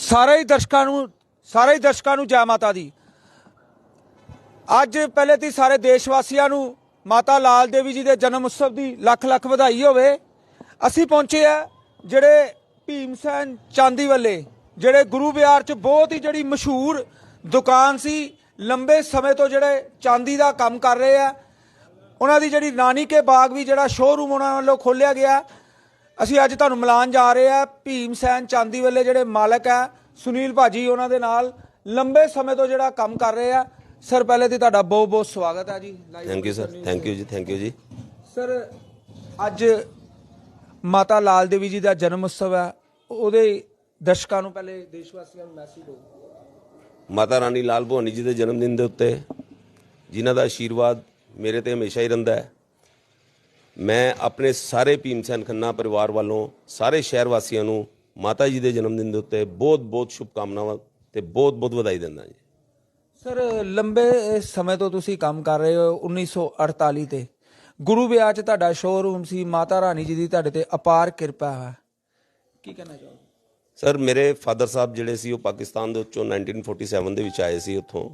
ਸਾਰੇ ਹੀ ਦਰਸ਼ਕਾਂ ਨੂੰ, ਸਾਰੇ ਹੀ ਦਰਸ਼ਕਾਂ ਨੂੰ ਜੈ ਮਾਤਾ ਦੀ। ਅੱਜ ਪਹਿਲੇ ਤੇ ਸਾਰੇ ਦੇਸ਼ ਵਾਸੀਆਂ ਨੂੰ ਮਾਤਾ ਲਾਲ ਦੇਵੀ ਜੀ ਦੇ ਜਨਮ ਉਤਸਵ ਦੀ ਲੱਖ ਲੱਖ ਵਧਾਈ ਹੋਵੇ। ਅਸੀਂ ਪਹੁੰਚੇ ਆ ਜਿਹੜੇ ਭੀਮਸੈਨ ਚਾਂਦੀ ਵਾਲੇ, ਜਿਹੜੇ ਗੁਰੂ ਬਿਹਾਰ ਚ ਬਹੁਤ ਹੀ ਜਿਹੜੀ ਮਸ਼ਹੂਰ ਦੁਕਾਨ ਸੀ, ਲੰਬੇ ਸਮੇਂ ਤੋਂ ਜਿਹੜੇ ਚਾਂਦੀ ਦਾ ਕੰਮ ਕਰ ਰਹੇ ਆ। ਉਹਨਾਂ ਦੀ ਜਿਹੜੀ ਨਾਨੀ ਕੇ ਬਾਗ ਵੀ ਜਿਹੜਾ ਸ਼ੋਰੂਮ ਉਹਨਾਂ ਵੱਲੋਂ ਖੋਲਿਆ ਗਿਆ। ਅਸੀਂ ਅੱਜ ਤੁਹਾਨੂੰ ਮਿਲਾਨ ਜਾ ਰਹੇ ਆ ਭੀਮ ਸੈਨ ਚਾਂਦੀ ਵਾਲੇ ਜਿਹੜੇ ਮਾਲਕ ਆ ਸੁਨੀਲ ਭਾਜੀ ਉਹਨਾਂ ਦੇ ਨਾਲ। ਲੰਬੇ ਸਮੇਂ ਤੋਂ ਜਿਹੜਾ ਕੰਮ ਕਰ ਰਹੇ ਆ। ਸਰ ਪਹਿਲੇ ਤੇ ਤੁਹਾਡਾ ਬਹੁਤ ਬਹੁਤ ਸਵਾਗਤ ਹੈ ਜੀ। Thank you sir thank you ਜੀ ਥੈਂਕ ਯੂ ਜੀ। ਸਰ ਅੱਜ ਮਾਤਾ ਲਾਲ ਦੇਵੀ ਜੀ ਦਾ ਜਨਮ ਉਤਸਵ ਹੈ ਉਹਦੇ ਦਰਸ਼ਕਾਂ ਨੂੰ ਪਹਿਲੇ ਦੇਸ਼ ਵਾਸੀਆਂ ਨੂੰ ਮੈਸੇਜ ਦਿਓ। ਮਾਤਾ ਰਾਣੀ ਲਾਲ ਭਵਾਨੀ ਜੀ ਦੇ ਜਨਮ ਦਿਨ ਦੇ ਉੱਤੇ ਜਿਨ੍ਹਾਂ ਦਾ ਆਸ਼ੀਰਵਾਦ ਮੇਰੇ ਤੇ ਹਮੇਸ਼ਾ ਹੀ ਰਹਿੰਦਾ ਹੈ। ਮੈਂ ਆਪਣੇ ਸਾਰੇ ਭੀਮਸੈਨ ਖੰਨਾ ਪਰਿਵਾਰ ਵੱਲੋਂ ਸਾਰੇ ਸ਼ਹਿਰ ਵਾਸੀਆਂ ਨੂੰ ਮਾਤਾ ਜੀ ਦੇ ਜਨਮ ਦਿਨ ਦੇ ਉੱਤੇ ਬਹੁਤ ਬਹੁਤ ਸ਼ੁਭਕਾਮਨਾਵਾਂ ਤੇ ਬਹੁਤ ਬਹੁਤ ਵਧਾਈ ਦਿੰਦਾ ਜੀ। ਸਰ ਲੰਬੇ ਸਮੇਂ ਤੋਂ ਤੁਸੀਂ ਕੰਮ ਕਰ ਰਹੇ ਹੋ 1948 ਤੇ। ਗੁਰੂ ਵਿਆਹ ਚ ਤੁਹਾਡਾ ਸ਼ੋਰੂਮ ਸੀ ਮਾਤਾ ਰਾਣੀ ਜੀ ਦੀ ਤੁਹਾਡੇ ਤੇ ਅਪਾਰ ਕਿਰਪਾ ਹੈ। ਕੀ ਕਹਿਣਾ ਚਾਹੋਗੇ? ਸਰ ਮੇਰੇ ਫਾਦਰ ਸਾਹਿਬ ਜਿਹੜੇ ਸੀ ਉਹ ਪਾਕਿਸਤਾਨ ਦੇ ਉੱਚੋਂ 1947 ਦੇ ਵਿੱਚ ਆਏ ਸੀ ਉੱਥੋਂ।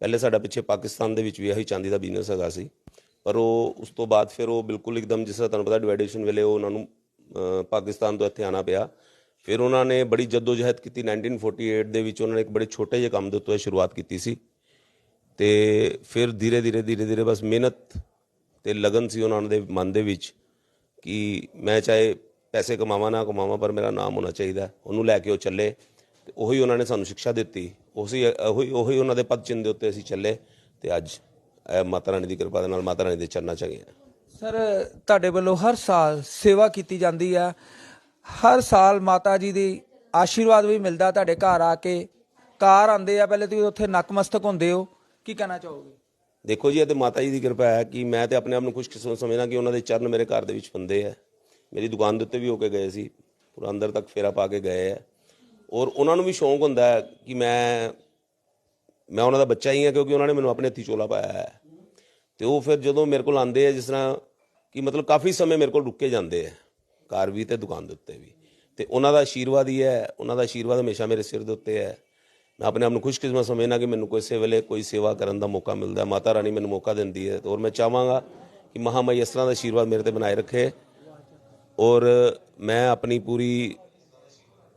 ਪਹਿਲੇ ਸਾਡਾ ਪਿੱਛੇ ਪਾਕਿਸਤਾਨ ਦੇ ਵਿੱਚ ਵੀ ਇਹੀ ਚਾਂਦੀ ਦਾ ਬਿਜ਼ਨਸ ਹੈਗਾ ਸੀ। ਪਰ ਉਹ ਉਸ ਤੋਂ ਬਾਅਦ ਫਿਰ ਉਹ ਬਿਲਕੁਲ ਇੱਕਦਮ ਜਿਸ ਤਰ੍ਹਾਂ ਤੁਹਾਨੂੰ ਪਤਾ ਡਿਵਾਈਡੇਸ਼ਨ ਵੇਲੇ ਉਹ ਉਹਨਾਂ ਨੂੰ ਪਾਕਿਸਤਾਨ ਤੋਂ ਇੱਥੇ ਆਣਾ ਪਿਆ। ਫਿਰ ਉਹਨਾਂ ਨੇ ਬੜੀ ਜਦੋਜਹਿਦ ਕੀਤੀ 1948 ਦੇ ਵਿੱਚ, ਉਹਨਾਂ ਨੇ ਇੱਕ ਬੜੇ ਛੋਟੇ ਜਿਹੇ ਕੰਮ ਦੇ ਉੱਤੇ ਸ਼ੁਰੂਆਤ ਕੀਤੀ ਸੀ। ਤੇ ਫਿਰ ਧੀਰੇ ਧੀਰੇ ਧੀਰੇ ਧੀਰੇ ਬਸ ਮਿਹਨਤ ਤੇ ਲਗਨ ਸੀ ਉਹਨਾਂ ਦੇ ਮਨ ਦੇ ਵਿੱਚ ਕਿ ਮੈਂ ਚਾਹੇ ਪੈਸੇ ਕਮਾਵਾਂ ਨਾ ਕਮਾਵਾਂ, ਪਰ ਮੇਰਾ ਨਾਮ ਹੋਣਾ ਚਾਹੀਦਾ ਉਹਨੂੰ ਲੈ ਕੇ ਉਹ ਚੱਲੇ। ਤੇ ਉਹੀ ਉਹਨਾਂ ਨੇ ਸਾਨੂੰ ਸਿੱਖਿਆ ਦਿੱਤੀ। ਉਸੇ ਉਹੀ ਉਹੀ ਉਹਨਾਂ ਦੇ ਪਦ ਚਿੰਨ ਦੇ ਉੱਤੇ ਅਸੀਂ ਚੱਲੇ। ਤੇ ਅੱਜ ਇਹ ਮਾਤਾ ਰਾਣੀ ਦੀ ਕਿਰਪਾ ਦੇ ਨਾਲ ਮਾਤਾ ਰਾਣੀ ਦੇ ਚਰਨਾਂ ਚ ਗਏ ਹਾਂ ਸਰ ਤੁਹਾਡੇ ਵੱਲੋਂ ਹਰ ਸਾਲ ਸੇਵਾ ਕੀਤੀ ਜਾਂਦੀ ਹੈ ਹਰ ਸਾਲ ਮਾਤਾ ਜੀ ਦੀ ਆਸ਼ੀਰਵਾਦ ਵੀ ਮਿਲਦਾ ਤੁਹਾਡੇ ਘਰ ਆ ਕੇ। ਕਾਰ ਆਉਂਦੇ ਆ ਪਹਿਲੇ ਤੁਸੀਂ ਉੱਥੇ ਨਕਮਸਤਕ ਹੁੰਦੇ ਹੋ। ਕੀ ਕਹਿਣਾ ਚਾਹੋਗੇ? ਦੇਖੋ ਜੀ ਇਹ ਤੇ ਮਾਤਾ ਜੀ ਦੀ ਕਿਰਪਾ ਹੈ ਕਿ ਮੈਂ ਤੇ ਆਪਣੇ ਆਪ ਨੂੰ ਖੁਸ਼ਕਿਸਮਤ ਸਮਝਦਾ ਕਿ ਉਹਨਾਂ ਦੇ ਚਰਨ ਮੇਰੇ ਘਰ ਦੇ ਵਿੱਚ ਬੰਦੇ ਹੈ ਮੇਰੀ ਦੁਕਾਨ ਦੇ ਉੱਤੇ ਵੀ ਹੋ ਕੇ ਗਏ ਸੀ। ਪੂਰਾ ਅੰਦਰ ਤੱਕ ਫੇਰਾ ਪਾ ਕੇ ਗਏ ਹੈ ਔਰ ਉਹਨਾਂ ਨੂੰ ਵੀ ਸ਼ੌਂਕ ਹੁੰਦਾ ਹੈ ਕਿ ਮੈਂ ਮੈਂ ਉਹਨਾਂ ਦਾ ਬੱਚਾ ਹੀ ਹਾਂ ਕਿਉਂਕਿ ਉਹਨਾਂ ਨੇ ਮੈਨੂੰ ਆਪਣੇ ਹੱਥੀ ਚੋਲਾ ਪਾਇਆ ਹੈ। ਤੇ ਉਹ ਫਿਰ ਜਦੋਂ ਮੇਰੇ ਕੋਲ ਆਉਂਦੇ ਆ, ਜਿਸ ਤਰ੍ਹਾਂ ਕਿ ਮਤਲਬ ਕਾਫੀ ਸਮੇਂ ਮੇਰੇ ਕੋਲ ਰੁਕੇ ਜਾਂਦੇ ਆ, ਘਰ ਵੀ ਤੇ ਦੁਕਾਨ ਦੇ ਉੱਤੇ ਵੀ। ਤੇ ਉਹਨਾਂ ਦਾ ਆਸ਼ੀਰਵਾਦ ਹੀ ਹੈ, ਉਹਨਾਂ ਦਾ ਆਸ਼ੀਰਵਾਦ ਹਮੇਸ਼ਾ ਮੇਰੇ ਸਿਰ ਦੇ ਉੱਤੇ ਹੈ। ਮੈਂ ਆਪਣੇ ਆਪ ਨੂੰ ਖੁਸ਼ਕਿਸਮਤ ਸਮਝਣਾ ਕਿ ਮੈਨੂੰ ਕਿਸੇ ਵੇਲੇ ਕੋਈ ਸੇਵਾ ਕਰਨ ਦਾ ਮੌਕਾ ਮਿਲਦਾ ਹੈ, ਮਾਤਾ ਰਾਣੀ ਮੈਨੂੰ ਮੌਕਾ ਦਿੰਦੀ ਹੈ। ਔਰ ਮੈਂ ਚਾਹਾਂਗਾ ਕਿ ਮਹਾਮਾਈ ਇਸ ਤਰ੍ਹਾਂ ਦਾ ਆਸ਼ੀਰਵਾਦ ਮੇਰੇ ਤੇ ਬਣਾਏ ਰੱਖੇ। ਔਰ ਮੈਂ ਆਪਣੀ ਪੂਰੀ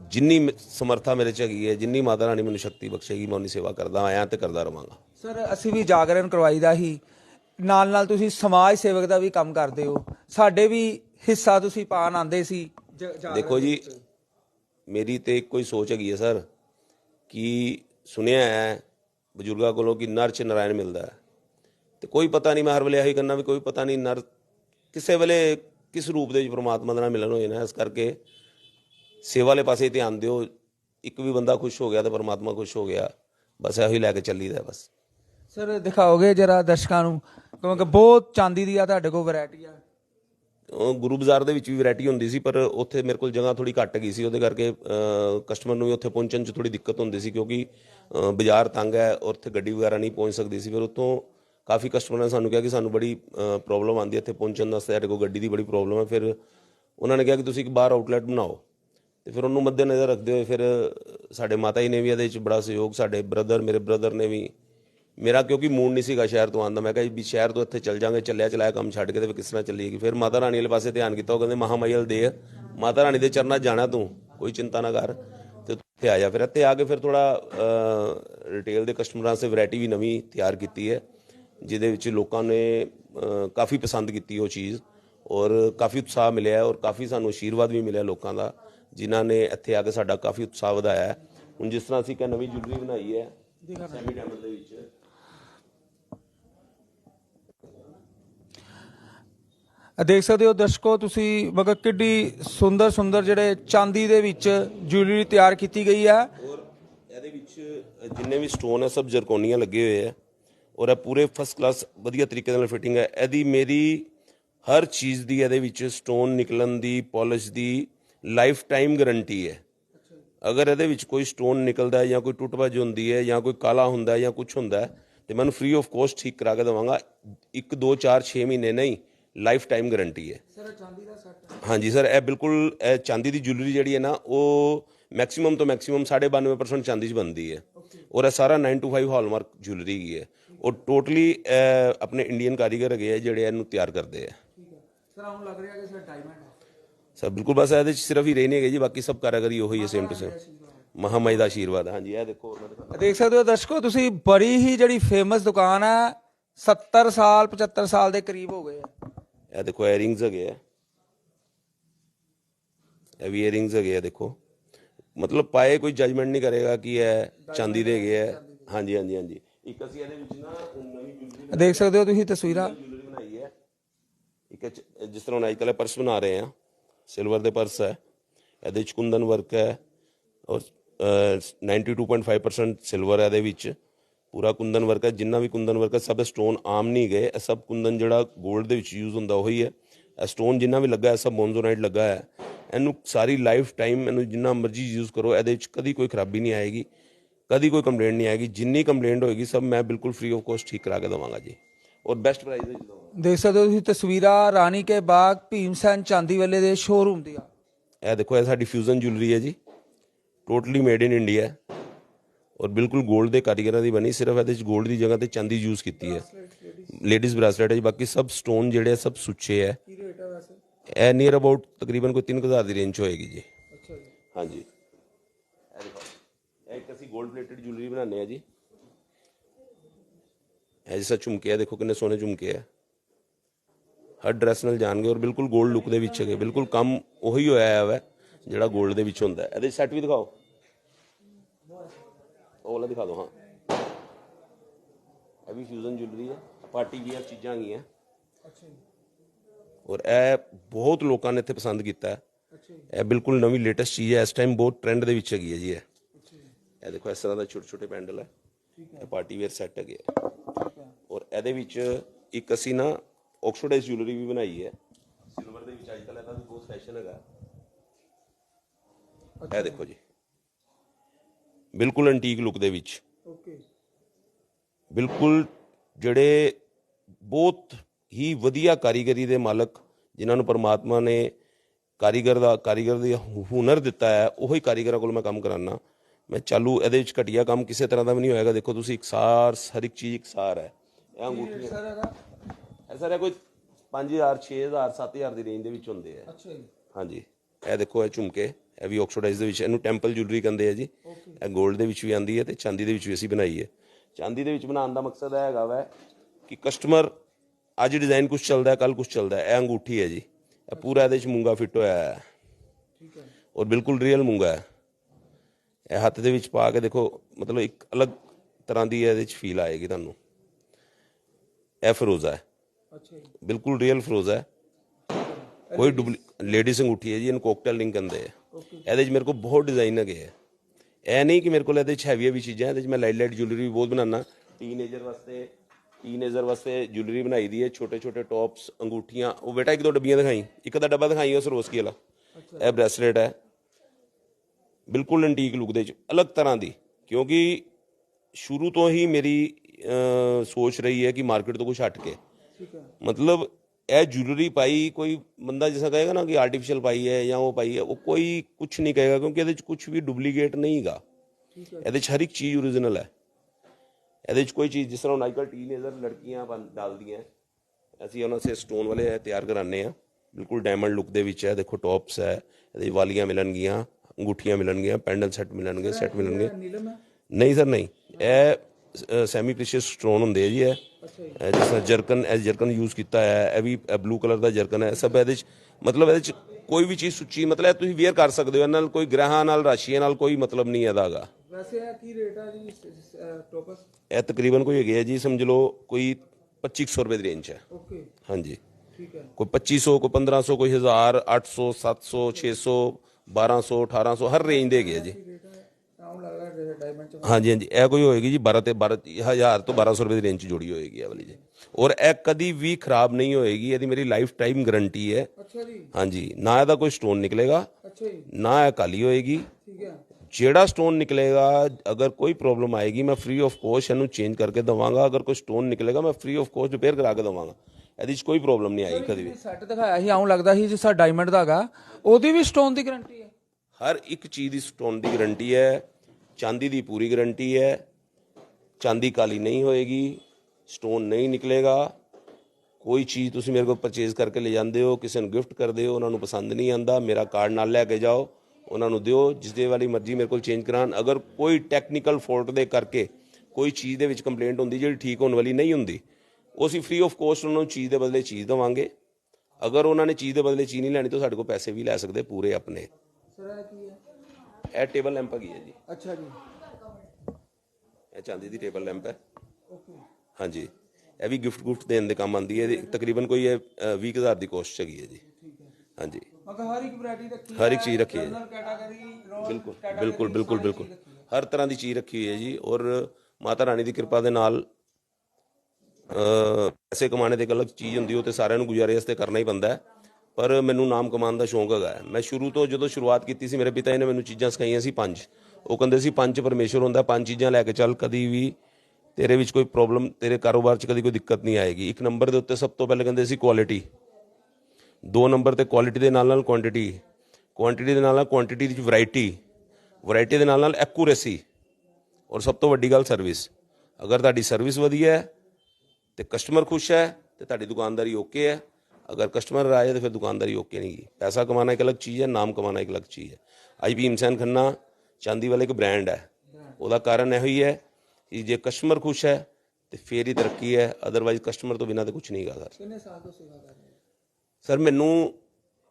ਜਿੰਨੀ ਸਮਰੱਥਾ ਮੇਰੇ ਚ ਹੈਗੀ ਹੈ ਜਿੰਨੀ ਮਾਤਾ ਰਾਣੀ ਮੈਨੂੰ ਸ਼ਕਤੀ ਬਖਸ਼ੇਗੀ ਮੈਂ ਉਨੀ ਸੇਵਾ ਕਰਦਾ ਆਇਆ ਤੇ ਕਰਦਾ ਰਵਾਂਗਾ। ਸਰ ਅਸੀਂ ਵੀ ਜਾਗਰਣ ਕਰਵਾਈਦਾ ਹੀ। ਨਾਲ ਨਾਲ ਤੁਸੀਂ ਸਮਾਜ ਸੇਵਕ ਦਾ ਵੀ ਕੰਮ ਕਰਦੇ ਹੋ। ਸਾਡੇ ਵੀ ਹਿੱਸਾ ਤੁਸੀਂ ਪਾਣ ਆਂਦੇ ਸੀ। ਜ- ਜਾਗਰਣ ਦੇਖੋ ਜੀ ਮੇਰੀ ਤੇ ਇੱਕੋ ਹੀ ਸੋਚ ਹੈਗੀ ਹੈ ਸਰ ਕਿ ਸੁਣਿਆ ਹੈ ਬਜ਼ੁਰਗਾਂ ਕੋਲੋਂ ਕਿ ਨਰ ਚ ਨਰਾਇਣ ਮਿਲਦਾ ਹੈ। ਤੇ ਕੋਈ ਪਤਾ ਨਹੀਂ ਮੈਂ ਹਰ ਵੇਲੇ ਇਹੀ ਕਰਨਾ ਵੀ ਕੋਈ ਪਤਾ ਨਹੀਂ ਨਰ ਕਿਸੇ ਵੇਲੇ ਕਿਸ ਰੂਪ ਦੇ ਵਿੱਚ ਪ੍ਰਮਾਤਮਾ ਦੇ ਨਾਲ ਮਿਲਣ ਹੋਏ ਨਾ ਇਸ ਕਰਕੇ ਸੇਵਾ ਵਾਲੇ ਪਾਸੇ ਧਿਆਨ ਦਿਓ। ਇੱਕ ਵੀ ਬੰਦਾ ਖੁਸ਼ ਹੋ ਗਿਆ ਤਾਂ ਪਰਮਾਤਮਾ ਖੁਸ਼ ਹੋ ਗਿਆ। ਬਸ ਇਹੋ ਹੀ ਲੈ ਕੇ ਚੱਲੀਦਾ ਬਸ। ਸਰ ਦਿਖਾਓਗੇ ਜਰਾ ਦਰਸ਼ਕਾਂ ਨੂੰ? ਕਿਉਂਕਿ ਬਹੁਤ ਚਾਂਦੀ ਦੀ ਆ ਤੁਹਾਡੇ ਕੋਲ ਵੈਰਾਈਟੀ ਆ। ਗੁਰੂ ਬਾਜ਼ਾਰ ਦੇ ਵਿੱਚ ਵੀ ਵੈਰਾਈਟੀ ਹੁੰਦੀ ਸੀ ਪਰ ਉੱਥੇ ਮੇਰੇ ਕੋਲ ਜਗ੍ਹਾ ਥੋੜੀ ਘੱਟ ਗਈ ਸੀ। ਉਹਦੇ ਕਰਕੇ ਕਸਟਮਰ ਨੂੰ ਵੀ ਉੱਥੇ ਪਹੁੰਚਣ 'ਚ ਥੋੜੀ ਦਿੱਕਤ ਹੁੰਦੀ ਸੀ ਕਿਉਂਕਿ ਬਾਜ਼ਾਰ ਤੰਗ ਹੈ ਉੱਥੇ ਗੱਡੀ ਵਗੈਰਾ ਨਹੀਂ ਪਹੁੰਚ ਸਕਦੀ ਸੀ। ਫਿਰ ਉੱਥੋਂ ਕਾਫੀ ਕਸਟਮਰਾਂ ਨੇ ਸਾਨੂੰ ਕਿਹਾ ਕਿ ਸਾਨੂੰ ਬੜੀ ਪ੍ਰੋਬਲਮ ਆਉਂਦੀ ਹੈ ਇੱਥੇ ਪਹੁੰਚਣ ਵਾਸਤੇ। ਸਾਡੇ ਕੋਲ ਗੱਡੀ ਦੀ ਬੜੀ ਪ੍ਰੋਬਲਮ ਹੈ। ਫਿਰ ਉਹਨਾਂ ਨੇ ਕਿਹਾ ਕਿ ਤੁਸੀਂ ਇੱਕ ਬਾਹਰ ਆਊਟਲੈਟ ਬਣਾਓ। ਤੇ ਫਿਰ ਉਹਨੂੰ ਮੱਦੇ ਨਜ਼ਰ ਰੱਖਦੇ ਹੋਏ ਫਿਰ ਸਾਡੇ ਮਾਤਾ ਜੀ ਨੇ ਵੀ ਇਹਦੇ ਵਿੱਚ ਬੜਾ ਸਹਿਯੋਗ, ਸਾਡੇ ਬ੍ਰਦਰ ਮੇਰੇ ਬ੍ਰਦਰ ਨੇ ਵੀ। ਮੇਰਾ ਕਿਉਂਕਿ ਮੂਡ ਨਹੀਂ ਸੀਗਾ ਸ਼ਹਿਰ ਤੋਂ ਆਉਣ ਦਾ, ਮੈਂ ਕਿਹਾ ਵੀ ਸ਼ਹਿਰ ਤੋਂ ਇੱਥੇ ਚੱਲ ਜਾਾਂਗੇ, ਚੱਲਿਆ ਚਲਾਇਆ ਕੰਮ ਛੱਡ ਕੇ ਤੇ ਫਿਰ ਕਿਸ ਤਰ੍ਹਾਂ ਚੱਲੀਏਗੀ ਫਿਰ ਮਾਤਾ ਰਾਣੀ ਵਾਲੇ ਪਾਸੇ ਧਿਆਨ ਕੀਤਾ, ਉਹ ਕਹਿੰਦੇ ਮਹਾਮਾਈਲ ਦੇ ਮਾਤਾ ਰਾਣੀ ਦੇ ਚਰਨਾਂ ਜਾਣਾ ਤੂੰ, ਕੋਈ ਚਿੰਤਾ ਨਾ ਕਰ। ਤੇ ਇੱਥੇ ਆ ਜਾ ਫਿਰ। ਇੱਥੇ ਆ ਕੇ ਫਿਰ ਥੋੜਾ ਰਿਟੇਲ ਦੇ ਕਸਟਮਰਾਂ ਸੇ ਵੈਰਾਈਟੀ ਵੀ ਨਵੀਂ ਤਿਆਰ ਕੀਤੀ ਹੈ, ਜਿਹਦੇ ਵਿੱਚ ਲੋਕਾਂ ਨੇ ਕਾਫੀ ਪਸੰਦ ਕੀਤੀ ਉਹ ਚੀਜ਼। ਔਰ ਕਾਫੀ ਉਤਸ਼ਾਹ ਮਿਲਿਆ ਔਰ ਕਾਫੀ ਸਾਨੂੰ ਆਸ਼ੀਰਵਾਦ ਵੀ ਮਿਲਿਆ ਲੋਕਾਂ ਦਾ। ਜਿਨ੍ਹਾਂ ਨੇ ਇੱਥੇ ਆ ਕੇ ਸਾਡਾ ਕਾਫੀ ਉਤਸ਼ਾਹ ਵਧਾਇਆ ਹੈ। ਹੁਣ ਜਿਸ ਤਰ੍ਹਾਂ ਅਸੀਂ ਕਿ ਨਵੀਂ ਜੁਲਰੀ ਬਣਾਈ ਹੈ ਸੈਮੀ ਡਾਇਮੰਡ ਦੇ ਵਿੱਚ। ਦੇਖ ਸਕਦੇ ਹੋ ਦਰਸ਼ਕੋ ਤੁਸੀਂ ਮਗਰ ਕਿੱਡੀ ਸੁੰਦਰ ਸੁੰਦਰ ਜਿਹੜੇ ਚਾਂਦੀ ਦੇ ਵਿੱਚ ਜੁਐਲਰੀ ਤਿਆਰ ਕੀਤੀ ਗਈ ਆ ਔਰ ਇਹਦੇ ਵਿੱਚ ਜਿੰਨੇ ਵੀ ਸਟੋਨ ਹੈ ਸਭ ਜ਼ਰਕੋਨੀਆਂ ਲੱਗੇ ਹੋਏ ਆ ਔਰ ਇਹ ਪੂਰੇ ਫਸਟ ਕਲਾਸ ਵਧੀਆ ਤਰੀਕੇ ਨਾਲ ਫਿਟਿੰਗ ਹੈ। ਇਹਦੀ ਮੇਰੀ ਹਰ ਚੀਜ਼ ਦੀ ਇਹਦੇ ਵਿੱਚ ਸਟੋਨ ਨਿਕਲਣ ਦੀ ਪਾਲਿਸ਼ ਦੀ ਲਾਈਫ ਟਾਈਮ ਗਾਰੰਟੀ ਹੈ। ਅਗਰ ਇਹਦੇ ਵਿੱਚ ਕੋਈ ਸਟੋਨ ਨਿਕਲਦਾ ਜਾਂ ਕੋਈ ਟੁੱਟ ਭੱਜ ਹੁੰਦੀ ਹੈ ਜਾਂ ਕੋਈ ਕਾਲਾ ਹੁੰਦਾ ਜਾਂ ਕੁਝ ਹੁੰਦਾ ਤੇ ਮੈਨੂੰ ਫ੍ਰੀ ਆਫ ਕੋਸਟ ਠੀਕ ਕਰਾ ਕੇ ਦਵਾਂਗਾ। 1 2 4 6 ਮਹੀਨੇ ਨਹੀਂ ਲਾਈਫ ਟਾਈਮ ਗਾਰੰਟੀ ਹੈ। ਸਰ ਚਾਂਦੀ ਦਾ ਸੈੱਟ ਹਾਂਜੀ ਸਰ ਇਹ ਬਿਲਕੁਲ ਇਹ ਚਾਂਦੀ ਦੀ ਜੁਐਲਰੀ ਜਿਹੜੀ ਹੈ ਨਾ ਉਹ ਮੈਕਸਿਮਮ ਤੋਂ ਮੈਕਸਿਮਮ 92% ਚਾਂਦੀ 'ਚ ਬਣਦੀ ਹੈ। ਔਰ ਇਹ ਸਾਰਾ 9 to 5 ਹਾਲਮਾਰਕ ਜੁਐਲਰੀ ਹੀ ਹੈ। ਔਰ ਟੋਟਲੀ ਆਪਣੇ ਇੰਡੀਅਨ ਕਾਰੀਗਰ ਹੈਗੇ ਆ ਜਿਹੜੇ ਇਹਨੂੰ ਤਿਆਰ ਕਰਦੇ ਆ। ਠੀਕ ਹੈ। ਸਰ ਆਉਂ ਲੱਗ ਰਿਹਾ ਕਿ ਸਰ ਡਾਇਮੰਡ ਸਰ ਬਿਲਕੁਲ ਬਸ ਇਹਦੇ 'ਚ ਸਿਰਫ ਹੀ ਨਹੀਂ ਹੈਗੇ ਜੀ ਬਾਕੀ ਸਭ ਕਾਰੀਗਰੀ ਉਹੀ ਹੈ ਸੇਮ ਟੂ ਸੇਮ ਮਹਾਮਾਈ ਦਾ ਆਸ਼ੀਰਵਾਦ ਹਾਂਜੀ ਇਹ ਦੇਖੋ ਉਹਨਾਂ ਦੇ ਦੇਖ ਸਕਦੇ ਹੋ ਦਰਸ਼ਕੋ ਤੁਸੀਂ ਬੜੀ ਹੀ ਜਿਹੜੀ ਫੇਮਸ ਦੁਕਾਨ ਹੈ 70 ਸਾਲ 75 ਸਾਲ ਦੇ ਕਰੀਬ ਹੋ ਗਏ ਆ। ਇਹ ਦੇਖੋ ਇਅਰਿੰਗਸ ਹੈਗੇ ਆ। ਇਹ ਵੀ ਇਅਰਿੰਗਸ ਹੈਗੇ ਆ ਦੇਖੋ। ਮਤਲਬ ਪਾਏ ਕੋਈ ਜਜਮੈਂਟ ਨਹੀਂ ਕਰੇਗਾ ਕਿ ਇਹ ਚਾਂਦੀ ਦੇ ਹੈਗੇ ਆ। ਹਾਂਜੀ ਹਾਂਜੀ ਹਾਂਜੀ। ਇੱਕ ਅਸੀਂ ਇਹਦੇ ਵਿੱਚ ਨਾ ਨਵੀਂ ਦੇਖ ਸਕਦੇ ਹੋ ਤੁਸੀਂ ਤਸਵੀਰਾਂ। ਬਣਾਈ ਹੈ। ਇੱਕ ਜਿਸ ਤਰ੍ਹਾਂ ਹੁਣ ਅੱਜ ਕੱਲ੍ਹ ਪਰਸ ਬਣਾ ਰਹੇ ਆ। ਸਿਲਵਰ ਦੇ ਪਰਸ ਹੈ ਇਹਦੇ ਚ ਕੁੰਦਨ ਵਰਕ ਹੈ ਔਰ ਅਹ, 92.5% ਸਿਲਵਰ ਹੈ ਇਹਦੇ ਵਿੱਚ। ਪੂਰਾ ਕੁੰਦਨ ਵਰਕ ਹੈ ਜਿੰਨਾ ਵੀ ਕੁੰਦਨ ਵਰਕ ਹੈ ਸਭ ਸਟੋਨ ਆਮ ਨਹੀਂ ਗਏ। ਇਹ ਸਭ ਕੁੰਦਨ ਜਿਹੜਾ 골ਡ ਦੇ ਵਿੱਚ ਯੂਜ਼ ਹੁੰਦਾ ਉਹੀ ਹੈ। ਇਹ ਸਟੋਨ ਜਿੰਨਾ ਵੀ ਲੱਗਾ ਹੈ ਸਭ ਮੋਨਜ਼ੋਨਾਈਟ ਲੱਗਾ ਹੈ। ਇਹਨੂੰ ਸਾਰੀ ਲਾਈਫ ਟਾਈਮ ਇਹਨੂੰ ਜਿੰਨਾ ਮਰਜ਼ੀ ਯੂਜ਼ ਕਰੋ ਇਹਦੇ ਵਿੱਚ ਕਦੀ ਕੋਈ ਖਰਾਬੀ ਨਹੀਂ ਆਏਗੀ। ਕਦੀ ਕੋਈ ਕੰਪਲੇਂਟ ਨਹੀਂ ਆਏਗੀ। ਜਿੰਨੀ ਕੰਪਲੇਂਟ ਹੋਏਗੀ ਸਭ ਮੈਂ ਬਿਲਕੁਲ ਫ੍ਰੀ ਆਫ ਕੋਸਟ ਠੀਕ ਕਰਾ ਕੇ ਦੇਵਾਂਗਾ ਜੀ। ਔਰ ਬੈਸਟ ਪ੍ਰਾਈਸ ਹੈ ਦੇਖ ਸਕਦੇ ਹੋ ਤੁਸੀਂ ਤਸਵੀਰਾਂ ਰਾਣੀ ਕੇ ਬਾਗ ਭੀਮਸੈਨ ਚਾਂਦੀਵਾਲੇ ਦੇ ਸ਼ੋਰੂਮ ਦੀਆਂ। ਇਹ ਦੇਖੋ ਇਹ ਸਾਡੀ ਫਿਊਜ਼ਨ ਜੁਐਲਰੀ ਹੈ ਜੀ। ਟੋਟਲੀ ਮੇਡ ਇਨ ਇੰਡੀਆ ਔਰ ਬਿਲਕੁਲ 골ਡ ਦੇ ਕਾਰੀਗਰਾਂ ਦੀ ਬਣੀ। ਸਿਰਫ ਇਹਦੇ ਵਿੱਚ 골ਡ ਦੀ ਜਗ੍ਹਾ ਤੇ ਚਾਂਦੀ ਯੂਜ਼ ਕੀਤੀ ਹੈ। ਲੇਡੀਜ਼ ਬ੍ਰੈਸਲੇਟ ਹੈ ਬਾਕੀ ਸਭ ਸਟੋਨ ਜਿਹੜੇ ਸਭ ਸੁੱਚੇ ਹੈ। ਕੀ ਰੇਟ ਹੈ ਵੈਸੇ? ਇਹ ਨੀਅਰ ਅਬਾਊਟ ਤਕਰੀਬਨ ਕੋਈ 3000 ਦੀ ਰੇਂਜ ਹੋਏਗੀ ਜੀ। ਅੱਛਾ ਜੀ। ਹਾਂਜੀ। ਇਹ ਦੇਖੋ ਇਹ ਇੱਕ ਅਸੀਂ 골ਡ ਪਲੇਟਡ ਜੁਐਲਰੀ ਬਣਾਉਂਦੇ ਆ ਜੀ। ਇਹ ਜਿਹਾ ਝੁਮਕੇ ਆ ਦੇਖੋ ਕਿੰਨੇ ਸੋਹਣੇ ਝੁਮਕੇ ਆ। ਹਰ ਡਰੈਸ ਨਾਲ ਜਾਣਗੇ ਔਰ ਬਿਲਕੁਲ 골ਡ ਲੁੱਕ ਦੇ ਵਿੱਚ ਹੈਗੇ। ਬਿਲਕੁਲ ਕੰਮ ਉਹੀ ਹੋਇਆ ਹੈ ਜਿਹੜਾ 골ਡ ਦੇ ਵਿੱਚ ਹੁੰਦਾ। ਹੈ। ਇਹਦੇ ਸੈੱਟ ਵੀ ਦਿਖਾਓ। ਉਹ ਵਾਲਾ ਦਿਖਾ ਦਿਓ ਹਾਂ। ਇਹ ਵੀ ਫਿਊਜ਼ਨ ਜੁਐਲਰੀ ਹੈ ਪਾਰਟੀ ਵੀਅਰ ਚੀਜ਼ਾਂ ਹੈਗੀਆਂ। ਅੱਛਾ ਔਰ ਇਹ ਬਹੁਤ ਲੋਕਾਂ ਨੇ ਇੱਥੇ ਪਸੰਦ ਕੀਤਾ। ਹੈ ਇਹ ਬਿਲਕੁਲ ਨਵੀਂ ਲੇਟੈਸਟ ਚੀਜ਼ ਹੈ। ਇਸ ਟਾਈਮ ਬਹੁਤ ਟ੍ਰੈਂਡ ਦੇ ਵਿੱਚ ਹੈਗੀ ਹੈ ਜੀ ਇਹ। ਇਹ ਦੇਖੋ, ਇਸ ਤਰ੍ਹਾਂ ਦਾ ਛੋਟੇ ਛੋਟੇ ਪੈਂਡਲ ਹੈ। ਇਹ ਪਾਰਟੀ ਵੇਅਰ ਸੈੱਟ ਹੈਗੇ ਹੈ ਇਹਦੇ ਵਿੱਚ ਇੱਕ ਅਸੀਂ ਨਾ ਆਕਸੀਡਾਈਜ਼ ਜੁਐਲਰੀ ਵੀ ਬਣਾਈ ਹੈ। ਸਿਲਵਰ ਦੇ ਵਿੱਚ ਅੱਜ ਕੱਲ੍ਹ ਇਹਦਾ ਵੀ ਬਹੁਤ ਫੈਸ਼ਨ ਹੈਗਾ। ਇਹ ਦੇਖੋ ਜੀ। ਬਿਲਕੁਲ ਐਂਟੀਕ ਲੁੱਕ ਦੇ ਵਿੱਚ। ਓਕੇ ਬਿਲਕੁਲ ਜਿਹੜੇ ਬਹੁਤ ਹੀ ਵਧੀਆ ਕਾਰੀਗਰੀ ਦੇ ਮਾਲਕ ਜਿਨ੍ਹਾਂ ਨੂੰ ਪਰਮਾਤਮਾ ਨੇ ਕਾਰੀਗਰ ਦਾ ਕਾਰੀਗਰ ਦੀ ਹੁਨਰ ਦਿੱਤਾ ਹੈ ਉਹੀ ਕਾਰੀਗਰਾਂ ਕੋਲ ਮੈਂ ਕੰਮ ਕਰਾਨਾ। ਮੈਂ ਚਾਲੂ ਇਹਦੇ ਵਿੱਚ ਘਟੀਆ ਕੰਮ ਕਿਸੇ ਤਰ੍ਹਾਂ ਦਾ ਵੀ ਨਹੀਂ ਹੋਏਗਾ। ਦੇਖੋ ਤੁਸੀਂ ਇਕਸਾਰ ਹਰ ਇੱਕ ਚੀਜ਼ ਇਕਸਾਰ ਹੈ। ਇਹ ਅੰਗੂਠੀ ਸਰ ਇਹਦਾ ਇਹ ਸਾਰਾ ਕੋਈ 5000 6000 7000 ਦੀ ਰੇਂਜ ਦੇ ਵਿੱਚ ਹੁੰਦੇ ਆ। ਅੱਛਾ ਜੀ। ਹਾਂਜੀ। ਇਹ ਦੇਖੋ ਇਹ ਝੁਮਕੇ ਇਹ ਵੀ ਆਕਸੀਡਾਈਜ਼ ਦੇ ਵਿੱਚ ਇਹਨੂੰ ਟੈਂਪਲ ਜੁਐਲਰੀ ਕਹਿੰਦੇ ਆ ਜੀ। ਇਹ 골ਡ ਦੇ ਵਿੱਚ ਵੀ ਆਂਦੀ ਹੈ ਤੇ ਚਾਂਦੀ ਦੇ ਵਿੱਚ ਵੀ ਅਸੀਂ ਬਣਾਈ ਹੈ। ਚਾਂਦੀ ਦੇ ਵਿੱਚ ਬਣਾਉਣ ਦਾ ਮਕਸਦ ਇਹ ਹੈਗਾ ਵੈ ਕਿ ਕਸਟਮਰ ਅੱਜ ਡਿਜ਼ਾਈਨ ਕੁਝ ਚੱਲਦਾ ਕੱਲ ਕੁਝ ਚੱਲਦਾ ਇਹ ਅੰਗੂਠੀ ਹੈ ਜੀ। ਇਹ ਪੂਰਾ ਇਹਦੇ ਵਿੱਚ ਮੂੰਗਾ ਫਿੱਟ ਹੋਇਆ ਹੈ। ਠੀਕ ਹੈ। ਔਰ ਬਿਲਕੁਲ ਰੀਅਲ ਮੂੰਗਾ ਹੈ। ਇਹ ਹੱਥ ਦੇ ਵਿੱਚ ਪਾ ਕੇ ਦੇਖੋ ਮਤਲਬ ਇੱਕ ਅਲੱਗ ਤਰ੍ਹਾਂ ਦੀ ਇਹਦੇ ਵਿੱਚ ਫੀਲ ਆਏਗੀ ਤੁਹਾਨੂੰ। ਇਹ ਫਰੋਜ਼ਾ ਹੈ। ਅੱਛਾ ਜੀ। ਬਿਲਕੁਲ ਰੀਅਲ ਫਰੋਜ਼ਾ ਹੈ। ਕੋਈ ਡੁਪਲੀ ਲੇਡੀਜ਼ ਅੰਗੂਠੀ ਹੈ ਜੀ ਇਹਨੂੰ ਕੋਕਟੇਲ ਰਿੰਗ ਕਹਿੰਦੇ ਆ। ਇਹਦੇ 'ਚ ਮੇਰੇ ਕੋਲ ਬਹੁਤ ਡਿਜ਼ਾਈਨ ਹੈਗੇ ਆ। ਇਹ ਨਹੀਂ ਕਿ ਮੇਰੇ ਕੋਲ ਇਹਦੇ 'ਚ ਹੈਵੀ ਹੈਵੀ ਚੀਜ਼ਾਂ ਇਹਦੇ 'ਚ ਮੈਂ ਲਾਈਟ ਲਾਈਟ ਜੁਐਲਰੀ ਵੀ ਬਹੁਤ ਬਣਾਉਣਾ ਟੀਨੇਜਰ ਵਾਸਤੇ ਟੀਨੇਜਰ ਵਾਸਤੇ ਜੁਐਲਰੀ ਬਣਾਈ ਦੀ ਹੈ ਛੋਟੇ ਛੋਟੇ ਟੌਪਸ ਅੰਗੂਠੀਆਂ। ਉਹ ਬੇਟਾ ਇੱਕ ਦੋ ਡੱਬੀਆਂ ਦਿਖਾਈ ਇੱਕ ਦਾ ਡੱਬਾ ਦਿਖਾਈ ਉਹ ਸਰੋਸਕੀ ਵਾਲਾ। ਇਹ ਬ੍ਰੈਸਲੇਟ ਹੈ। ਬਿਲਕੁਲ ਐਂਟੀਕ ਲੁੱਕ ਦੇ ਵਿੱਚ ਅਲੱਗ ਤਰ੍ਹਾਂ ਦੀ। ਕਿਉਂਕਿ ਸ਼ੁਰੂ ਤੋਂ ਹੀ ਮੇਰੀ ਸੋਚ ਰਹੀ ਹੈ ਕਿ ਮਾਰਕੀਟ ਤੋਂ ਕੁਝ ਹਟ ਕੇ। ਠੀਕ ਹੈ। ਮਤਲਬ ਇਹ ਜੁਐਲਰੀ ਪਾਈ ਕੋਈ ਬੰਦਾ ਜਿਸਾ ਕਹੇਗਾ ਨਾ ਕਿ ਆਰਟੀਫੀਸ਼ੀਅਲ ਪਾਈ ਹੈ ਜਾਂ ਉਹ ਪਾਈ ਹੈ ਉਹ ਕੋਈ ਕੁਝ ਨਹੀਂ ਕਹੇਗਾ ਕਿਉਂਕਿ ਇਹਦੇ ਚ ਕੁਝ ਵੀ ਡੁਪਲੀਕੇਟ ਨਹੀਂਗਾ ਠੀਕ ਹੈ। ਇਹਦੇ ਚ ਹਰ ਇੱਕ ਚੀਜ਼ ਓਰੀਜਨਲ ਹੈ। ਇਹਦੇ ਚ ਕੋਈ ਚੀਜ਼ ਜਿਸ ਤਰ੍ਹਾਂ ਨਾਈਕਲ ਟੀਨੇਜਰ ਲੜਕੀਆਂ ਡਾਲਦੀਆਂ। ਅਸੀਂ ਉਹਨਾਂ ਸੇ ਸਟੋਨ ਵਾਲੇ ਤਿਆਰ ਕਰਾਣੇ ਆ ਬਿਲਕੁਲ ਡਾਇਮੰਡ ਲੁੱਕ ਦੇ ਵਿੱਚ ਹੈ। ਦੇਖੋ ਟੌਪਸ ਹੈ। ਇਹਦੇ ਵਾਲੀਆਂ ਮਿਲਣਗੀਆਂ ਅੰਗੂਠੀਆਂ ਮਿਲਣਗੀਆਂ ਪੈਂਡਲ ਸੈੱਟ ਮਿਲਣਗੇ ਸੈੱਟ ਮਿਲਣਗੇ। ਨਹੀਂ ਸਰ ਨਹੀਂ। ਇਹ ਸੈਮੀ ਪ੍ਰੀਸ਼ੀਅਸ ਸਟੋਨ ਹੁੰਦੇ ਆ ਜੀ ਇਹ। ਜਿਸ ਤਰ੍ਹਾਂ ਜਰਕਨ ਐਸ ਜਰਕਨ ਯੂਜ਼ ਕੀਤਾ ਹੈ ਇਹ ਵੀ ਬਲੂ ਕਲਰ ਦਾ ਜਰਕਨ ਹੈ। ਸਭ ਇਹਦੇ ਚ ਮਤਲਬ ਇਹਦੇ ਚ ਕੋਈ ਵੀ ਚੀਜ਼ ਸੁੱਚੀ ਮਤਲਬ ਇਹ ਤੁਸੀਂ ਵੇਅਰ ਕਰ ਸਕਦੇ ਹੋ ਇਹਨਾਂ ਨਾਲ ਕੋਈ ਗ੍ਰਹਾਂ ਨਾਲ ਰਾਸ਼ੀਆਂ ਨਾਲ ਕੋਈ ਮਤਲਬ ਨਹੀਂ ਇਹਦਾਗਾ ਵੈਸੇ ਇਹ ਕੀ ਰੇਟ ਹੈ ਜੀ ਟੋਪਸ ਇਹ ਤਕਰੀਬਨ ਕੋਈ ਹੈਗੇ ਆ ਜੀ ਸਮਝ ਲਓ ਕੋਈ 2500 ਰੁਪਏ ਦੀ ਰੇਂਜ ਹੈ। ਓਕੇ ਹਾਂਜੀ। ਠੀਕ ਹੈ। ਕੋਈ 2500 ਕੋਈ 1500 ਕੋਈ 1000 800 700 600 1200 1800 ਹਰ ਰੇਂਜ ਦੇ ਹੈਗੇ ਆ ਜੀ ਰੇਟ ਹੈ ਆਉਂ ਲੱਗ ਰਿਹਾ ਜੈਸੇ ਡਾਇਮੰਡ ਚ ਹਾਂਜੀ ਹਾਂਜੀ। ਇਹ ਕੋਈ ਹੋਏਗੀ ਜੀ 12 ਤੇ 12 ਹਜ਼ਾਰ ਤੋਂ 1200 ਰੁਪਏ ਦੀ ਰੇਂਜ 'ਚ ਜੋੜੀ ਹੋਏਗੀ ਇਹ ਵਾਲੀ ਜੀ। ਔਰ ਇਹ ਕਦੀ ਵੀ ਖਰਾਬ ਨਹੀਂ ਹੋਏਗੀ ਇਹਦੀ ਮੇਰੀ ਲਾਈਫ ਟਾਈਮ ਗਾਰੰਟੀ ਹੈ। ਅੱਛਾ ਜੀ। ਹਾਂਜੀ ਨਾ ਇਹਦਾ ਕੋਈ ਸਟੋਨ ਨਿਕਲੇਗਾ ਅੱਛਾ ਜੀ। ਨਾ ਇਹ ਕਾਲੀ ਹੋਏਗੀ। ਠੀਕ ਹੈ। ਜਿਹੜਾ ਸਟੋਨ ਨਿਕਲੇਗਾ ਅਗਰ ਕੋਈ ਪ੍ਰੋਬਲਮ ਆਏਗੀ ਮੈਂ ਫ੍ਰੀ ਆਫ ਕੋਸਟ ਇਹਨੂੰ ਚੇਂਜ ਕਰਕੇ ਦਵਾਂਗਾ। ਅਗਰ ਕੋਈ ਸਟੋਨ ਨਿਕਲੇਗਾ ਮੈਂ ਫ੍ਰੀ ਆਫ ਕੋਸਟ ਰਿਪੇਅਰ ਕਰਾ ਕੇ ਦਵਾਂਗਾ। ਇਹਦੇ 'ਚ ਕੋਈ ਪ੍ਰੋਬਲਮ ਨਹੀਂ ਆਏਗੀ ਕਦੀ ਵੀ। ਸੈੱਟ ਦਿਖਾਇਆ ਸੀ ਆਉਂ ਲੱਗਦਾ ਸੀ ਜਿਸ ਡਾਇਮੰਡ ਦਾ ਹੈਗਾ ਉਹਦੀ ਵੀ ਸਟੋਨ ਦੀ ਗਾਰੰਟੀ ਹੈ। ਹਰ ਇੱਕ ਚੀਜ਼ ਦੀ ਸਟੋਨ ਦੀ ਗਾਰੰਟੀ ਹੈ। ਚਾਂਦੀ ਦੀ ਪੂਰੀ ਗਾਰੰਟੀ ਹੈ। ਚਾਂਦੀ ਕਾਲੀ ਨਹੀਂ ਹੋਏਗੀ, ਸਟੋਨ ਨਹੀਂ ਨਿਕਲੇਗਾ। ਕੋਈ ਚੀਜ਼ ਤੁਸੀਂ ਮੇਰੇ ਕੋਲ ਪਰਚੇਜ਼ ਕਰਕੇ ਲੈ ਜਾਂਦੇ ਹੋ, ਕਿਸੇ ਨੂੰ ਗਿਫਟ ਕਰਦੇ ਹੋ, ਉਹਨਾਂ ਨੂੰ ਪਸੰਦ ਨਹੀਂ ਆਂਦਾ ਮੇਰਾ ਕਾਰਡ ਨਾਲ ਲੈ ਕੇ ਜਾਓ, ਉਹਨਾਂ ਨੂੰ ਦਿਓ, ਜਿਸ ਦੇ ਵਾਲੀ ਮਰਜ਼ੀ ਮੇਰੇ ਕੋਲ ਚੇਂਜ ਕਰਾਉਣ। ਅਗਰ ਕੋਈ ਟੈਕਨੀਕਲ ਫਾਲਟ ਦੇ ਕਰਕੇ ਕੋਈ ਚੀਜ਼ ਦੇ ਵਿੱਚ ਕੰਪਲੇਂਟ ਹੁੰਦੀ, ਜਿਹੜੀ ਠੀਕ ਹੋਣ ਵਾਲੀ ਨਹੀਂ ਹੁੰਦੀ, ਉਹ ਅਸੀਂ ਫ੍ਰੀ ਆਫ ਕੋਸਟ ਉਹਨਾਂ ਨੂੰ ਚੀਜ਼ ਦੇ ਬਦਲੇ ਚੀਜ਼ ਦੇਵਾਂਗੇ। ਅਗਰ ਉਹਨਾਂ ਨੇ ਚੀਜ਼ ਦੇ ਬਦਲੇ ਚੀਜ਼ ਨਹੀਂ ਲੈਣੀ, ਤਾਂ ਸਾਡੇ ਕੋਲ ਪੈਸੇ ਵੀ ਲੈ ਸਕਦੇ, ਪੂਰੇ ਆਪਣੇ। ਸਰ ਕੀ ਹੈ? ਇਹ ਟੇਬਲ ਲੈਂਪ ਹੈਗੀ ਹੈ ਜੀ। ਅੱਛਾ ਜੀ। ਇਹ ਚਾਂਦੀ ਦੀ ਟੇਬਲ ਲੈਂਪ ਹੈ। ਓਕੇ। ਹਾਂਜੀ। ਇਹ ਵੀ ਗਿਫਟ ਗੁਫਟ ਦੇਣ ਦੇ ਕੰਮ ਆਉਂਦੀ ਹੈ। ਇਹਦੀ ਤਕਰੀਬਨ ਕੋਈ ਇਹ ਅ, 20000 ਦੀ ਕੋਸਟ ਹੈਗੀ ਹੈ ਜੀ। ਹਾਂਜੀ। ਹਰ ਇੱਕ ਵੈਰਾਈਟੀ ਰੱਖੀ ਹਰ ਇੱਕ ਚੀਜ਼ ਰੱਖੀ ਹੈ ਬਿਲਕੁਲ ਬਿਲਕੁਲ ਬਿਲਕੁਲ ਬਿਲਕੁਲ। ਹਰ ਤਰ੍ਹਾਂ ਦੀ ਚੀਜ਼ ਰੱਖੀ ਹੋਈ ਹੈ ਜੀ। ਔਰ ਮਾਤਾ ਰਾਣੀ ਦੀ ਕਿਰਪਾ ਦੇ ਨਾਲ ਅ ਪੈਸੇ ਕਮਾਉਣੇ ਤੇ ਇੱਕ ਅਲੱਗ ਚੀਜ਼ ਹੁੰਦੀ ਉਹ ਤੇ ਸਾਰਿਆਂ ਨੂੰ ਗੁਜ਼ਾਰੇ ਵਾਸਤੇ ਕਰਨਾ ਹੀ ਪੈਂਦਾ ਹੈ। ਪਰ ਮੈਨੂੰ ਨਾਮ ਕਮਾਉਣ ਦਾ ਸ਼ੌਂਕ ਹੈਗਾ। ਮੈਂ ਸ਼ੁਰੂ ਤੋਂ ਜਦੋਂ ਸ਼ੁਰੂਆਤ ਕੀਤੀ ਸੀ, ਮੇਰੇ ਪਿਤਾ ਜੀ ਨੇ ਮੈਨੂੰ ਚੀਜ਼ਾਂ ਸਿਖਾਈਆਂ ਸੀ ਪੰਜ। ਉਹ ਕਹਿੰਦੇ ਸੀ, ਪੰਜ ਪਰਮੇਸ਼ਰ ਹੁੰਦਾ, ਪੰਜ ਚੀਜ਼ਾਂ ਲੈ ਕੇ ਚੱਲ, ਕਦੀ ਵੀ ਤੇਰੇ ਵਿੱਚ ਕੋਈ ਪ੍ਰੋਬਲਮ ਤੇਰੇ ਕਾਰੋਬਾਰ 'ਚ ਕਦੀ ਕੋਈ ਦਿੱਕਤ ਨਹੀਂ ਆਏਗੀ। ਇੱਕ ਨੰਬਰ ਦੇ ਉੱਤੇ ਸਭ ਤੋਂ ਪਹਿਲੇ ਕਹਿੰਦੇ ਸੀ ਕੁਆਲਿਟੀ ਦੋ ਨੰਬਰ ਤੇ ਕੁਆਲਿਟੀ ਦੇ ਨਾਲ ਨਾਲ ਕੁਆਂਟੀਟੀ ਕੁਆਂਟੀਟੀ ਦੇ ਨਾਲ ਨਾਲ ਕੁਆਂਟੀਟੀ ਦੀ ਵੈਰਾਈਟੀ ਵੈਰਾਈਟੀ ਦੇ ਨਾਲ ਨਾਲ ਐਕੂਰੇਸੀ ਔਰ ਸਭ ਤੋਂ ਵੱਡੀ ਗੱਲ ਸਰਵਿਸ ਅਗਰ ਤੁਹਾਡੀ ਸਰਵਿਸ ਵਧੀਆ ਹੈ, ਤੇ ਕਸਟਮਰ ਖੁਸ਼ ਹੈ, ਤੇ ਤੁਹਾਡੀ ਦੁਕਾਨਦਾਰੀ ਓਕੇ ਹੈ ਅਗਰ ਕਸਟਮਰ ਰਾਏ ਤੇ ਫਿਰ ਦੁਕਾਨਦਾਰੀ ਓਕੇ ਨਹੀਂ ਗੀ ਪੈਸਾ ਕਮਾਣਾ ਇੱਕ ਅਲੱਗ ਚੀਜ਼ ਹੈ ਨਾਮ ਕਮਾਣਾ ਇੱਕ ਅਲੱਗ ਚੀਜ਼ ਹੈ ਆਈਪੀ ਇਮਸਾਨ ਖੰਨਾ ਚਾਂਦੀ ਵਾਲਾ ਇੱਕ ਬ੍ਰਾਂਡ ਹੈ ਉਹਦਾ ਕਾਰਨ ਇਹੋ ਹੀ ਹੈ ਕਿ ਜੇ ਕਸਟਮਰ ਖੁਸ਼ ਹੈ ਤੇ ਫੇਰ ਹੀ ਤਰੱਕੀ ਹੈ ਅਦਰਵਾਈਜ਼ ਕਸਟਮਰ ਤੋਂ ਬਿਨਾਂ ਤੇ ਕੁਝ ਨਹੀਂ ਗਾ ਸਰ ਕਿੰਨੇ ਸਾਲ ਤੋਂ ਸੇਵਾ ਕਰ ਰਹੇ ਸਰ ਮੈਨੂੰ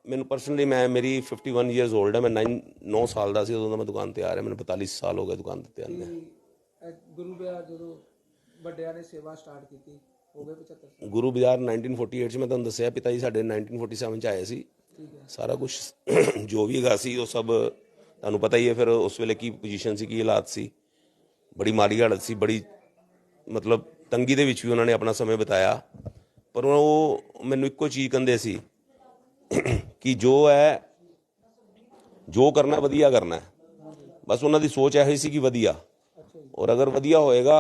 ਮੈਨੂੰ ਪਰਸਨਲੀ ਮੈਂ ਮੇਰੀ 51 ਇਅਰਸ 올ਡ ਹੈ ਮੈਂ 9 9 ਸਾਲ ਦਾ ਸੀ ਉਦੋਂ ਦਾ ਮੈਂ ਦੁਕਾਨ ਤੇ ਆ ਰਿਹਾ ਮੈਨੂੰ 45 ਸਾਲ ਹੋ ਗਏ ਦੁਕਾਨ ਤੇ ਆਉਂਦੇ ਗੁਰੂ ਬਿਹਾਰ ਜਦੋਂ ਵੱਡਿਆਂ ਨੇ ਸੇਵਾ ਸਟਾਰਟ ਕੀਤੀ ਹੋ ਗਏ 75 ਸਾਲ। ਗੁਰੂ ਬਾਜ਼ਾਰ 1948 ਚ ਮੈਂ ਤੁਹਾਨੂੰ ਦੱਸਿਆ ਪਿਤਾ ਜੀ ਸਾਡੇ 1947 ਚ ਆਏ ਸੀ। ਸਾਰਾ ਕੁਝ ਜੋ ਵੀ ਹੈਗਾ ਸੀ ਉਹ ਸਭ ਤੁਹਾਨੂੰ ਪਤਾ ਹੀ ਹੈ ਫਿਰ ਉਸ ਵੇਲੇ ਕੀ ਪੋਜੀਸ਼ਨ ਸੀ ਕੀ ਹਾਲਾਤ ਸੀ। ਬੜੀ ਮਾੜੀ ਹਾਲਤ ਸੀ ਬੜੀ ਮਤਲਬ ਤੰਗੀ ਦੇ ਵਿੱਚ ਵੀ ਉਹਨਾਂ ਨੇ ਆਪਣਾ ਸਮੇਂ ਬਿਤਾਇਆ। ਪਰ ਉਹ ਮੈਨੂੰ ਇੱਕੋ ਚੀਜ਼ ਕਹਿੰਦੇ ਸੀ ਕਿ ਜੋ ਹੈ ਜੋ ਕਰਨਾ ਵਧੀਆ ਕਰਨਾ ਹੈ। ਬਸ ਉਹਨਾਂ ਦੀ ਸੋਚ ਇਹੋ ਸੀ ਕਿ ਵਧੀਆ। ਔਰ ਅਗਰ ਵਧੀਆ ਹੋਏਗਾ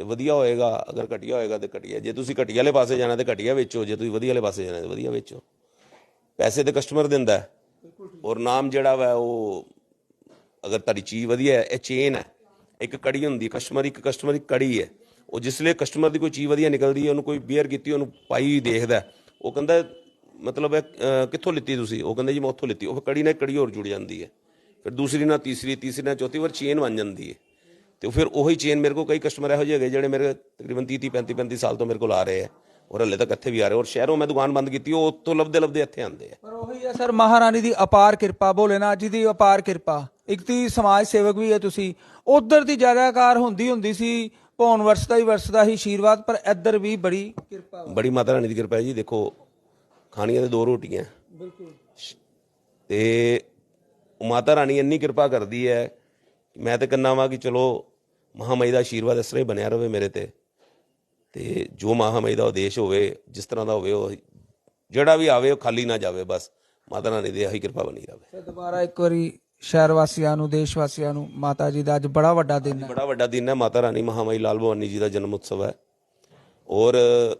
ਤੇ ਵਧੀਆ ਹੋਏਗਾ ਅਗਰ ਘਟੀਆ ਹੋਏਗਾ ਤੇ ਘਟੀਆ। ਜੇ ਤੁਸੀਂ ਘਟੀਆ ਵਾਲੇ ਪਾਸੇ ਜਾਣਾ ਤੇ ਘਟੀਆ ਵੇਚੋ ਜੇ ਤੁਸੀਂ ਵਧੀਆ ਵਾਲੇ ਪਾਸੇ ਜਾਣਾ ਤੇ ਵਧੀਆ ਵੇਚੋ। ਪੈਸੇ ਤੇ ਕਸਟਮਰ ਦਿੰਦਾ ਹੈ। ਔਰ ਨਾਮ ਜਿਹੜਾ ਵਾ ਉਹ ਅਗਰ ਤੁਹਾਡੀ ਚੀਜ਼ ਵਧੀਆ ਹੈ ਇਹ ਚੇਨ ਹੈ। ਇੱਕ ਕੜੀ ਹੁੰਦੀ ਕਸਟਮਰ ਇੱਕ ਕਸਟਮਰ ਇੱਕ ਕੜੀ ਹੈ। ਉਹ ਜਿਸ ਲਈ ਕਸਟਮਰ ਦੀ ਕੋਈ ਚੀਜ਼ ਵਧੀਆ ਨਿਕਲਦੀ ਹੈ ਉਹਨੂੰ ਕੋਈ ਬੀਅਰ ਕੀਤੀ ਉਹਨੂੰ ਪਾਈ ਦੇਖਦਾ ਉਹ ਕਹਿੰਦਾ ਮਤਲਬ ਇਹ, ਕਿੱਥੋਂ ਲਿੱਤੀ ਤੁਸੀਂ? ਉਹ ਕਹਿੰਦਾ ਜੀ ਮੈਂ ਉੱਥੋਂ ਲਿੱਤੀ। ਉਹ ਕੜੀ ਨਾਲ ਕੜੀ ਹੋਰ ਜੁੜ ਜਾਂਦੀ ਹੈ। ਫਿਰ ਦੂਸਰੀ ਨਾਲ ਤੀਸਰੀ ਤੀਸਰੀ ਨਾਲ ਚੌਥੀ ਵਾਰ ਚੇਨ ਬਣ ਜਾਂਦੀ ਹੈ। ਤੇ ਫਿਰ ਉਹੀ ਚੇਨ ਮੇਰੇ ਕੋਲ ਕਈ ਕਸਟਮਰ ਇਹੋ ਜਿਹੇ ਹੈਗੇ ਜਿਹੜੇ ਮੇਰੇ ਤਕਰੀਬਨ 30 30 35 35 ਸਾਲ ਤੋਂ ਮੇਰੇ ਕੋਲ ਆ ਰਹੇ ਆ। ਔਰ ਹਲੇ ਤੱਕ ਇੱਥੇ ਵੀ ਆ ਰਹੇ ਔਰ ਸ਼ਹਿਰੋਂ ਮੈਂ ਦੁਕਾਨ ਬੰਦ ਕੀਤੀ ਉਹ ਉੱਥੋਂ ਲੱਭਦੇ ਲੱਭਦੇ ਇੱਥੇ ਆਉਂਦੇ ਆ। ਪਰ ਉਹੀ ਹੈ ਸਰ ਮਹਾਰਾਣੀ ਦੀ ਅਪਾਰ ਕਿਰਪਾ ਭੋਲੇਨਾਥ ਜੀ ਦੀ ਅਪਾਰ ਕਿਰਪਾ। ਇੱਕ ਤੀ ਸਮਾਜ ਸੇਵਕ ਵੀ ਹੈ ਤੁਸੀਂ। ਉਧਰ ਦੀ ਜੈਕਾਕਾਰ ਹੁੰਦੀ ਹੁੰਦੀ ਸੀ ਭੌਣ ਵਰਸਦਾ ਹੀ ਵਰਸਦਾ ਹੀ ਆਸ਼ੀਰਵਾਦ ਪਰ ਇੱਧਰ ਵੀ ਬੜੀ ਕਿਰਪਾ। ਬੜੀ ਮਾਤਾ ਰਾਣੀ ਦੀ ਕਿਰਪਾ ਹੈ ਜੀ ਦੇਖੋ ਖਾਣੀਆਂ ਤੇ ਦੋ ਰੋਟੀਆਂ। ਬਿਲਕੁਲ। ਤੇ ਮਾਤਾ ਰਾਣੀ ਇੰਨੀ ਕਿਰਪਾ ਕਰਦੀ ਹੈ ਮੈਂ ਤੇ ਕੰਨਾ ਵਾਂ ਕਿ ਚਲੋ ਮਹਾਮਾਈ ਦਾ ਆਸ਼ੀਰਵਾਦ ਇਸ ਤਰ੍ਹਾਂ ਹੀ ਬਣਿਆ ਰਵੇ ਮੇਰੇ ਤੇ। ਤੇ ਜੋ ਮਹਾਮਾਈ ਦਾ ਉਦੇਸ਼ ਹੋਵੇ ਜਿਸ ਤਰ੍ਹਾਂ ਦਾ ਹੋਵੇ ਉਹ ਜਿਹੜਾ ਵੀ ਆਵੇ ਉਹ ਖਾਲੀ ਨਾ ਜਾਵੇ ਬਸ। ਮਾਤਾ ਰਾਣੀ ਦੀ ਇਹੀ ਕਿਰਪਾ ਬਣੀ ਰਵੇ। ਸਰ ਦੁਬਾਰਾ ਇੱਕ ਵਾਰੀ ਸ਼ਹਿਰ ਵਾਸੀਆਂ ਨੂੰ ਦੇਸ਼ ਵਾਸੀਆਂ ਨੂੰ ਮਾਤਾ ਜੀ ਦਾ ਅੱਜ ਬੜਾ ਵੱਡਾ ਦਿਨ ਹੈ। ਬੜਾ ਵੱਡਾ ਦਿਨ ਹੈ। ਮਾਤਾ ਰਾਣੀ ਮਹਾਮਾਈ ਲਾਲ ਭਵਾਨੀ ਜੀ ਦਾ ਜਨਮ ਉਤਸਵ ਹੈ। ਔਰ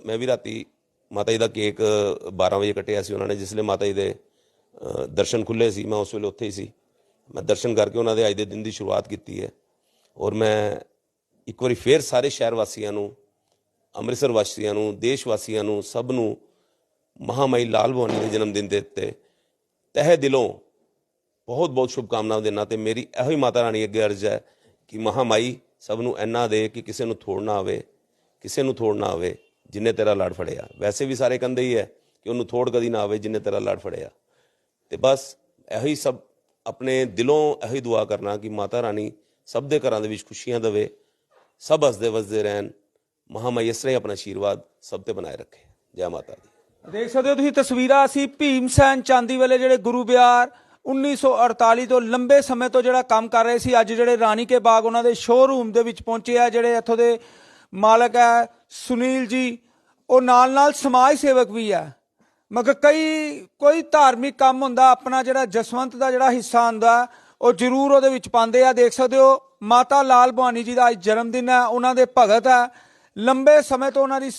ਮੈਂ ਵੀ ਰਾਤੀ ਮਾਤਾ ਜੀ ਦਾ ਕੇਕ 12 ਵਜੇ ਕੱਟਿਆ ਸੀ। ਉਹਨਾਂ ਨੇ ਜਿਸ ਲਈ ਮਾਤਾ ਜੀ ਦੇ ਦਰਸ਼ਨ ਖੁੱਲੇ ਸੀ ਮੈਂ ਉਸ ਵੇਲੇ ਉੱਥੇ ਹੀ ਸੀ। ਮੈਂ ਦਰਸ਼ਨ ਕਰਕੇ ਉਹਨਾਂ ਦੇ ਅੱਜ ਦੇ ਦਿਨ ਦੀ ਸ਼ੁਰੂਆਤ ਕੀਤੀ ਹੈ। ਔਰ ਮੈਂ ਇੱਕ ਵਾਰੀ ਫੇਰ ਸਾਰੇ ਸ਼ਹਿਰ ਵਾਸੀਆਂ ਨੂੰ, ਅੰਮ੍ਰਿਤਸਰ ਵਾਸੀਆਂ ਨੂੰ ਦੇਸ਼ ਵਾਸੀਆਂ ਨੂੰ, ਸਭ ਨੂੰ ਮਹਾਮਾਈ ਲਾਲ ਭਵਾਨੀ ਦੇ ਜਨਮ ਦਿਨ ਦੇ ਉੱਤੇ ਤਹਿ ਦਿਲੋਂ ਬਹੁਤ ਬਹੁਤ ਸ਼ੁਭਕਾਮਨਾਵਾਂ ਦੇਣਾ ਤੇ ਮੇਰੀ ਇਹੋ ਹੀ ਮਾਤਾ ਰਾਣੀ ਅੱਗੇ ਅਰਜ਼ ਹੈ ਕਿ ਮਹਾਮਾਈ ਸਭ ਨੂੰ ਇੰਨਾ ਦੇ ਕਿ ਕਿਸੇ ਨੂੰ ਥੋੜ ਨਾ ਆਵੇ, ਕਿਸੇ ਨੂੰ ਥੋੜ ਨਾ ਆਵੇ ਜਿੰਨੇ ਤੇਰਾ ਲੜ ਫੜਿਆ। ਵੈਸੇ ਵੀ ਸਾਰੇ ਕਹਿੰਦੇ ਹੀ ਹੈ ਕਿ ਉਹਨੂੰ ਥੋੜ ਕਦੀ ਨਾ ਆਵੇ ਜਿੰਨੇ ਤੇਰਾ ਲੜ ਫੜਿਆ। ਤੇ ਬਸ ਇਹੋ ਹੀ ਸਭ ਆਪਣੇ ਦਿਲੋਂ ਇਹੀ ਦੁਆ ਕਰਨਾ ਕਿ ਮਾਤਾ ਰਾਣੀ ਸਭ ਦੇ ਘਰਾਂ ਦੇ ਵਿੱਚ ਖੁਸ਼ੀਆਂ ਦੇਵੇ, ਸਭ ਹੱਸਦੇ ਵਸਦੇ ਰਹਿਣ, ਮਹਾਮਾਈ ਇਸ ਤਰ੍ਹਾਂ ਆਪਣਾ ਆਸ਼ੀਰਵਾਦ ਸਭ ਤੇ ਬਣਾਏ ਰੱਖੇ। ਜੈ ਮਾਤਾ ਦੀ। ਦੇਖ ਸਕਦੇ ਹੋ ਤੁਸੀਂ ਤਸਵੀਰਾਂ, ਅਸੀਂ ਭੀਮ ਸੈਨ ਚਾਂਦੀ ਵਾਲੇ ਜਿਹੜੇ ਗੁਰੂ ਬਿਹਾਰ 1948 ਤੋਂ ਲੰਬੇ ਸਮੇਂ ਤੋਂ ਜਿਹੜਾ ਕੰਮ ਕਰ ਰਹੇ ਸੀ, ਅੱਜ ਜਿਹੜੇ ਰਾਣੀ ਕੇ ਬਾਗ ਉਹਨਾਂ ਦੇ ਸ਼ੋਰੂਮ ਦੇ ਵਿੱਚ ਪਹੁੰਚੇ ਆ, ਜਿਹੜੇ ਇੱਥੋਂ ਦੇ ਮਾਲਕ ਹੈ ਸੁਨੀਲ ਜੀ, ਉਹ ਨਾਲ ਨਾਲ ਸਮਾਜ ਸੇਵਕ ਵੀ ਹੈ। ਮਗਰ ਕਈ, ਕੋਈ ਧਾਰਮਿਕ ਕੰਮ ਹੁੰਦਾ, ਆਪਣਾ ਜਿਹੜਾ ਜਸਵੰਤ ਦਾ ਜਿਹੜਾ ਹਿੱਸਾ ਹੁੰਦਾ, ਉਹ ਜ਼ਰੂਰ ਉਹਦੇ ਵਿੱਚ ਪਾਉਂਦੇ ਆ। ਦੇਖ ਸਕਦੇ ਹੋ, ਮਾਤਾ ਲਾਲ ਭਵਾਨੀ ਜੀ ਦਾ ਅੱਜ ਜਨਮ ਦਿਨ ਹੈ, ਉਹਨਾਂ ਦੇ ਭਗਤ ਹੈ। ਲੰਬੇ ਸਮੇਂ ਤੋਂ ਉਹਨਾਂ ਦੀ